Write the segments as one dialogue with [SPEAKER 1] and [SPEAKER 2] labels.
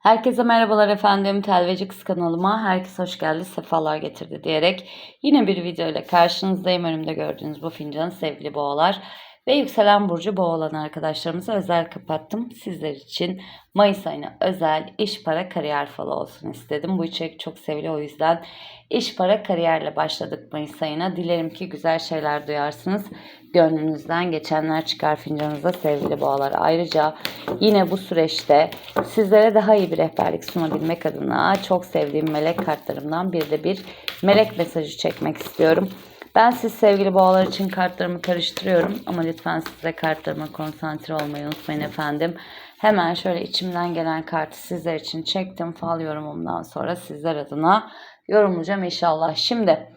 [SPEAKER 1] Herkese merhabalar efendim. Telveci Kız kanalıma herkes hoş geldi, sefalar getirdi diyerek yine bir video ile karşınızdayım. Önümde gördüğünüz bu fincanı sevgili boğalar ve yükselen burcu boğa olan arkadaşlarımıza özel kapattım. Sizler için Mayıs ayına özel iş para kariyer falı olsun istedim. Bu içerik çok sevili o yüzden iş para kariyerle başladık Mayıs ayına. Dilerim ki güzel şeyler duyarsınız. Gönlünüzden geçenler çıkar fincanınıza sevgili boğalar. Ayrıca yine bu süreçte sizlere daha iyi bir rehberlik sunabilmek adına çok sevdiğim melek kartlarımdan bir de bir melek mesajı çekmek istiyorum. Ben siz sevgili boğalar için kartlarımı karıştırıyorum ama lütfen size kartlarıma konsantre olmayı unutmayın efendim. Hemen şöyle içimden gelen kartı sizler için çektim. Fal yorumumdan sonra sizler adına yorumlayacağım inşallah. Şimdi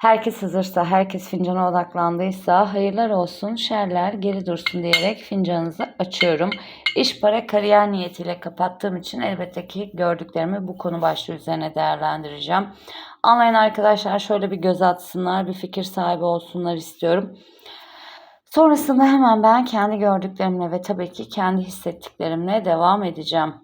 [SPEAKER 1] herkes hazırsa, herkes fincana odaklandıysa hayırlar olsun, şerler geri dursun diyerek fincanınızı açıyorum. İş, para, kariyer niyetiyle kapattığım için elbette ki gördüklerimi bu konu başlığı üzerine değerlendireceğim. Anlayan arkadaşlar şöyle bir göz atsınlar, bir fikir sahibi olsunlar istiyorum. Sonrasında hemen ben kendi gördüklerimle ve tabii ki kendi hissettiklerimle devam edeceğim.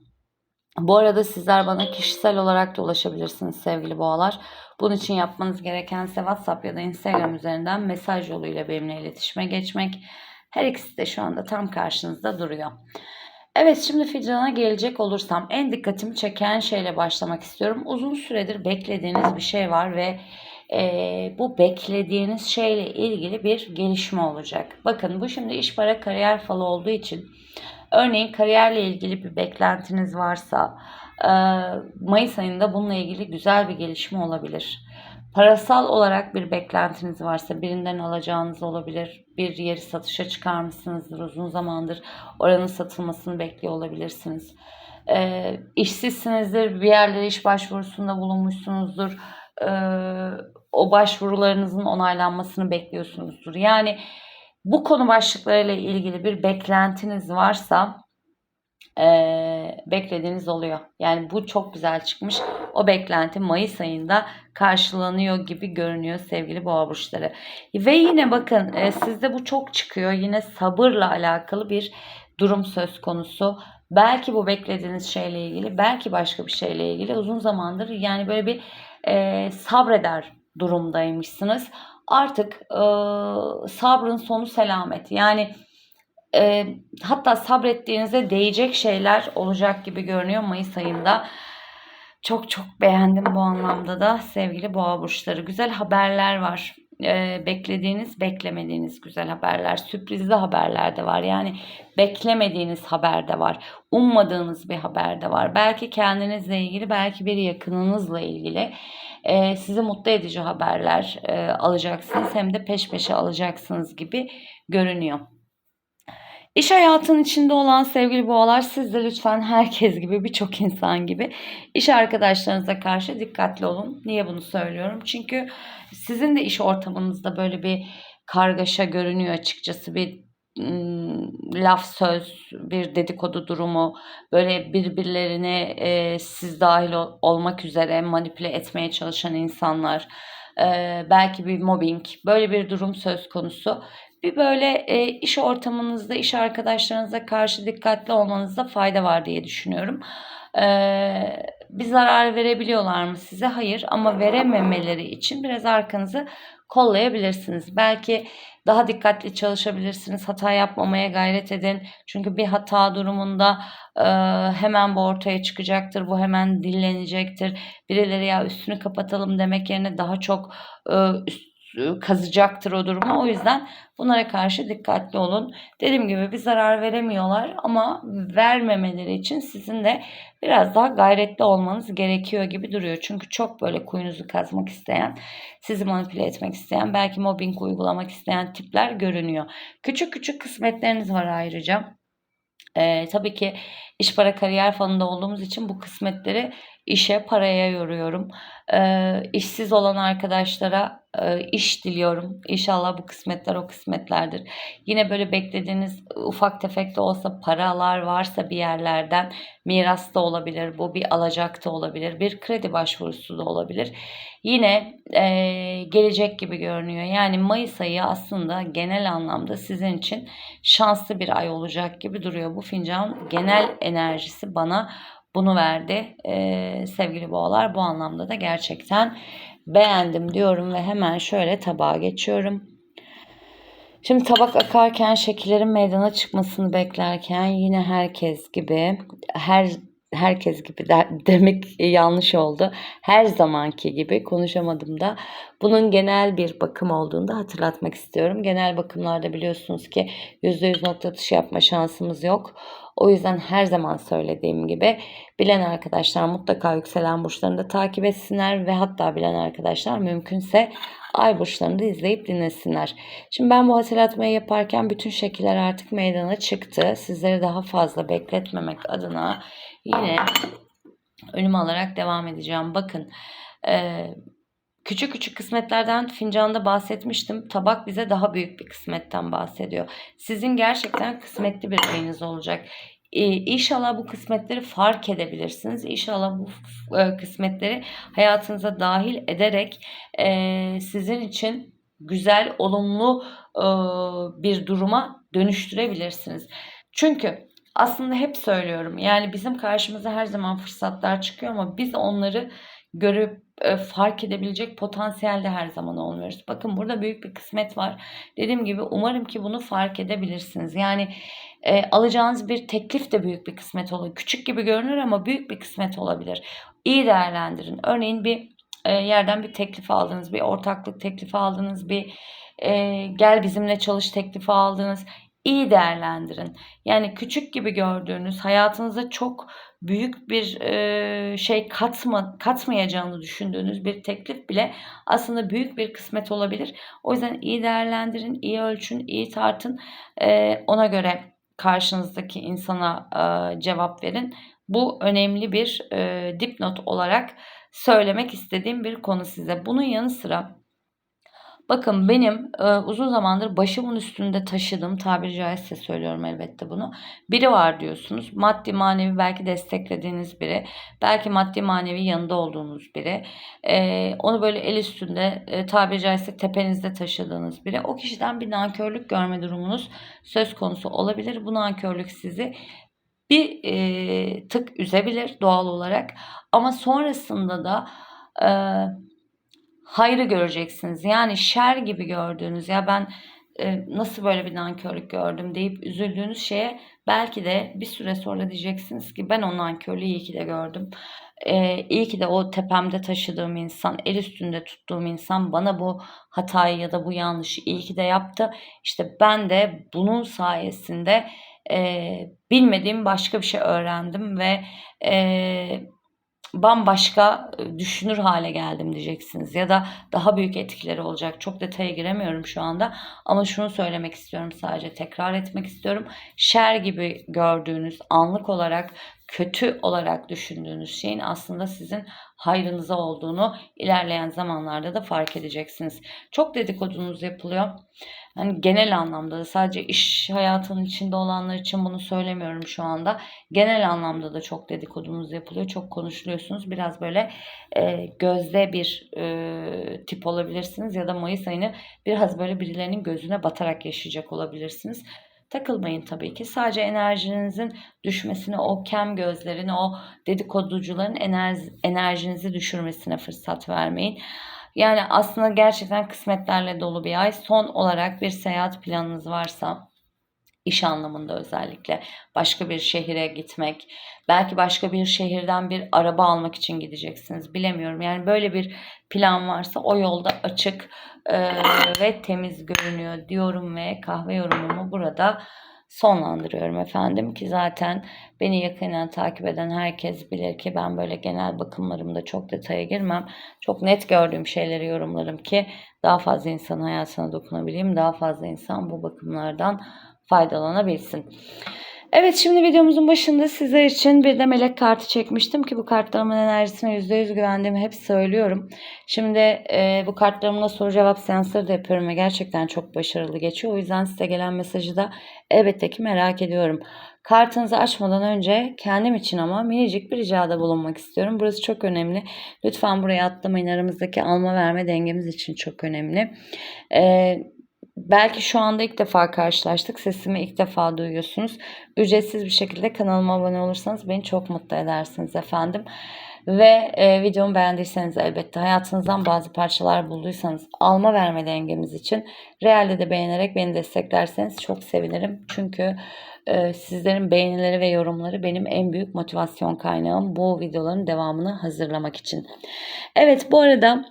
[SPEAKER 1] Bu arada sizler bana kişisel olarak da ulaşabilirsiniz sevgili boğalar. Bunun için yapmanız gereken WhatsApp ya da Instagram üzerinden mesaj yoluyla benimle iletişime geçmek. Her ikisi de şu anda tam karşınızda duruyor. Evet şimdi fikrana gelecek olursam en dikkatimi çeken şeyle başlamak istiyorum. Uzun süredir beklediğiniz bir şey var ve e, bu beklediğiniz şeyle ilgili bir gelişme olacak. Bakın bu şimdi iş para kariyer falı olduğu için örneğin kariyerle ilgili bir beklentiniz varsa e, Mayıs ayında bununla ilgili güzel bir gelişme olabilir. Parasal olarak bir beklentiniz varsa birinden alacağınız olabilir. Bir yeri satışa çıkarmışsınızdır uzun zamandır. Oranın satılmasını bekliyor olabilirsiniz. E, işsizsinizdir, bir yerlere iş başvurusunda bulunmuşsunuzdur. E, o başvurularınızın onaylanmasını bekliyorsunuzdur. Yani bu konu başlıklarıyla ilgili bir beklentiniz varsa e, beklediğiniz oluyor. Yani bu çok güzel çıkmış. O beklenti Mayıs ayında karşılanıyor gibi görünüyor sevgili boğa burçları. Ve yine bakın e, sizde bu çok çıkıyor. Yine sabırla alakalı bir durum söz konusu. Belki bu beklediğiniz şeyle ilgili, belki başka bir şeyle ilgili uzun zamandır yani böyle bir e, sabreder durumdaymışsınız. Artık e, sabrın sonu selamet. Yani e, hatta sabrettiğinize değecek şeyler olacak gibi görünüyor Mayıs ayında. Çok çok beğendim bu anlamda da sevgili boğa burçları. Güzel haberler var. Ee, beklediğiniz, beklemediğiniz güzel haberler, sürprizli haberler de var. Yani beklemediğiniz haber de var. Ummadığınız bir haber de var. Belki kendinizle ilgili, belki bir yakınınızla ilgili e, sizi mutlu edici haberler e, alacaksınız. Hem de peş peşe alacaksınız gibi görünüyor. İş hayatının içinde olan sevgili boğalar siz de lütfen herkes gibi birçok insan gibi iş arkadaşlarınıza karşı dikkatli olun. Niye bunu söylüyorum? Çünkü sizin de iş ortamınızda böyle bir kargaşa görünüyor açıkçası bir laf söz bir dedikodu durumu böyle birbirlerine e, siz dahil ol, olmak üzere manipüle etmeye çalışan insanlar e, belki bir mobbing böyle bir durum söz konusu bir böyle e, iş ortamınızda, iş arkadaşlarınıza karşı dikkatli olmanızda fayda var diye düşünüyorum. E, bir zarar verebiliyorlar mı size? Hayır ama verememeleri için biraz arkanızı kollayabilirsiniz. Belki daha dikkatli çalışabilirsiniz. Hata yapmamaya gayret edin. Çünkü bir hata durumunda e, hemen bu ortaya çıkacaktır. Bu hemen dillenecektir. Birileri ya üstünü kapatalım demek yerine daha çok e, üst kazacaktır o durumu. O yüzden bunlara karşı dikkatli olun. Dediğim gibi bir zarar veremiyorlar ama vermemeleri için sizin de biraz daha gayretli olmanız gerekiyor gibi duruyor. Çünkü çok böyle kuyunuzu kazmak isteyen, sizi manipüle etmek isteyen, belki mobbing uygulamak isteyen tipler görünüyor. Küçük küçük kısmetleriniz var ayrıca. Ee, tabii ki iş para kariyer fanında olduğumuz için bu kısmetleri işe paraya yoruyorum. Ee, işsiz olan arkadaşlara e, iş diliyorum. İnşallah bu kısmetler o kısmetlerdir. Yine böyle beklediğiniz ufak tefek de olsa paralar varsa bir yerlerden miras da olabilir. Bu bir alacak da olabilir. Bir kredi başvurusu da olabilir. Yine e, gelecek gibi görünüyor. Yani Mayıs ayı aslında genel anlamda sizin için şanslı bir ay olacak gibi duruyor. Bu fincan genel enerjisi bana bunu verdi e, sevgili boğalar. Bu anlamda da gerçekten beğendim diyorum ve hemen şöyle tabağa geçiyorum. Şimdi tabak akarken şekillerin meydana çıkmasını beklerken yine herkes gibi her herkes gibi de, demek yanlış oldu. Her zamanki gibi konuşamadım da bunun genel bir bakım olduğunu da hatırlatmak istiyorum. Genel bakımlarda biliyorsunuz ki %100 nokta atışı yapma şansımız yok. O yüzden her zaman söylediğim gibi bilen arkadaşlar mutlaka yükselen burçlarını da takip etsinler ve hatta bilen arkadaşlar mümkünse ay burçlarını da izleyip dinlesinler. Şimdi ben bu hatırlatmayı yaparken bütün şekiller artık meydana çıktı. Sizleri daha fazla bekletmemek adına yine önüme alarak devam edeceğim. Bakın e, küçük küçük kısmetlerden fincanda bahsetmiştim. Tabak bize daha büyük bir kısmetten bahsediyor. Sizin gerçekten kısmetli bir ayınız olacak. Ee, inşallah bu kısmetleri fark edebilirsiniz. İnşallah bu e, kısmetleri hayatınıza dahil ederek e, sizin için güzel, olumlu e, bir duruma dönüştürebilirsiniz. Çünkü aslında hep söylüyorum yani bizim karşımıza her zaman fırsatlar çıkıyor ama biz onları görüp e, fark edebilecek potansiyelde her zaman olmuyoruz. Bakın burada büyük bir kısmet var. Dediğim gibi umarım ki bunu fark edebilirsiniz. Yani e, alacağınız bir teklif de büyük bir kısmet olur. Küçük gibi görünür ama büyük bir kısmet olabilir. İyi değerlendirin. Örneğin bir e, yerden bir teklif aldınız, bir ortaklık teklifi aldınız, bir e, gel bizimle çalış teklifi aldınız iyi değerlendirin. Yani küçük gibi gördüğünüz hayatınıza çok büyük bir e, şey katma, katmayacağını düşündüğünüz bir teklif bile aslında büyük bir kısmet olabilir. O yüzden iyi değerlendirin, iyi ölçün, iyi tartın. E, ona göre karşınızdaki insana e, cevap verin. Bu önemli bir dipnot olarak söylemek istediğim bir konu size. Bunun yanı sıra Bakın benim e, uzun zamandır başımın üstünde taşıdığım tabiri caizse söylüyorum elbette bunu. Biri var diyorsunuz. Maddi manevi belki desteklediğiniz biri. Belki maddi manevi yanında olduğunuz biri. E, onu böyle el üstünde e, tabiri caizse tepenizde taşıdığınız biri. O kişiden bir nankörlük görme durumunuz söz konusu olabilir. Bu nankörlük sizi bir e, tık üzebilir doğal olarak. Ama sonrasında da... E, hayrı göreceksiniz. Yani şer gibi gördüğünüz ya ben e, nasıl böyle bir nankörlük gördüm deyip üzüldüğünüz şeye belki de bir süre sonra diyeceksiniz ki ben o nankörlüğü iyi ki de gördüm. E, iyi ki de o tepemde taşıdığım insan, el üstünde tuttuğum insan bana bu hatayı ya da bu yanlışı iyi ki de yaptı. İşte ben de bunun sayesinde e, bilmediğim başka bir şey öğrendim ve e, bambaşka düşünür hale geldim diyeceksiniz ya da daha büyük etkileri olacak. Çok detaya giremiyorum şu anda ama şunu söylemek istiyorum sadece tekrar etmek istiyorum. Şer gibi gördüğünüz anlık olarak kötü olarak düşündüğünüz şeyin aslında sizin hayrınıza olduğunu ilerleyen zamanlarda da fark edeceksiniz. Çok dedikodunuz yapılıyor. Hani genel anlamda da sadece iş hayatının içinde olanlar için bunu söylemiyorum şu anda. Genel anlamda da çok dedikodunuz yapılıyor. Çok konuşuluyorsunuz. Biraz böyle e, gözde bir e, tip olabilirsiniz ya da Mayıs ayını biraz böyle birilerinin gözüne batarak yaşayacak olabilirsiniz. Takılmayın tabii ki. Sadece enerjinizin düşmesine, o kem gözlerin, o dedikoducuların enerji, enerjinizi düşürmesine fırsat vermeyin. Yani aslında gerçekten kısmetlerle dolu bir ay. Son olarak bir seyahat planınız varsa iş anlamında özellikle başka bir şehire gitmek, belki başka bir şehirden bir araba almak için gideceksiniz. Bilemiyorum. Yani böyle bir plan varsa o yolda açık e, ve temiz görünüyor diyorum ve kahve yorumumu burada sonlandırıyorum efendim ki zaten beni yakından takip eden herkes bilir ki ben böyle genel bakımlarımda çok detaya girmem. Çok net gördüğüm şeyleri yorumlarım ki daha fazla insan hayatına dokunabileyim. Daha fazla insan bu bakımlardan faydalanabilsin. Evet şimdi videomuzun başında sizler için bir de melek kartı çekmiştim ki bu kartlarımın enerjisine %100 güvendiğimi hep söylüyorum. Şimdi e, bu kartlarımla soru cevap seansları da yapıyorum ve gerçekten çok başarılı geçiyor. O yüzden size gelen mesajı da elbette ki merak ediyorum. Kartınızı açmadan önce kendim için ama minicik bir ricada bulunmak istiyorum. Burası çok önemli. Lütfen buraya atlamayın. Aramızdaki alma verme dengemiz için çok önemli. Eee belki şu anda ilk defa karşılaştık. Sesimi ilk defa duyuyorsunuz. Ücretsiz bir şekilde kanalıma abone olursanız beni çok mutlu edersiniz efendim. Ve e, videomu beğendiyseniz elbette hayatınızdan bazı parçalar bulduysanız alma verme dengemiz için realde de beğenerek beni desteklerseniz çok sevinirim. Çünkü e, sizlerin beğenileri ve yorumları benim en büyük motivasyon kaynağım bu videoların devamını hazırlamak için. Evet bu arada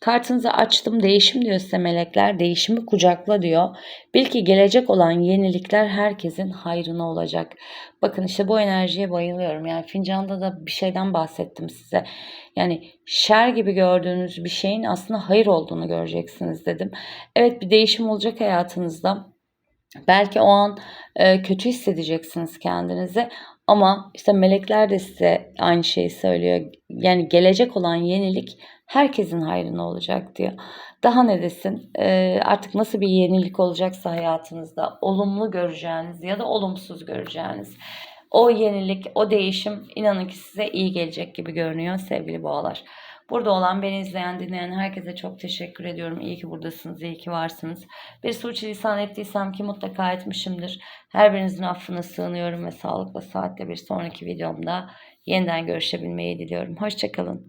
[SPEAKER 1] Kartınızı açtım değişim diyor size melekler. Değişimi kucakla diyor. Bil ki gelecek olan yenilikler herkesin hayrına olacak. Bakın işte bu enerjiye bayılıyorum. Yani fincanda da bir şeyden bahsettim size. Yani şer gibi gördüğünüz bir şeyin aslında hayır olduğunu göreceksiniz dedim. Evet bir değişim olacak hayatınızda. Belki o an e, kötü hissedeceksiniz kendinizi ama işte melekler de size aynı şeyi söylüyor. Yani gelecek olan yenilik herkesin hayrına olacak diyor. Daha ne desin? Ee, artık nasıl bir yenilik olacaksa hayatınızda olumlu göreceğiniz ya da olumsuz göreceğiniz o yenilik, o değişim inanın ki size iyi gelecek gibi görünüyor sevgili boğalar. Burada olan, beni izleyen, dinleyen herkese çok teşekkür ediyorum. İyi ki buradasınız, iyi ki varsınız. Bir suçlisan ettiysem ki mutlaka etmişimdir. Her birinizin affına sığınıyorum ve sağlıkla saatle bir sonraki videomda yeniden görüşebilmeyi diliyorum. Hoşçakalın.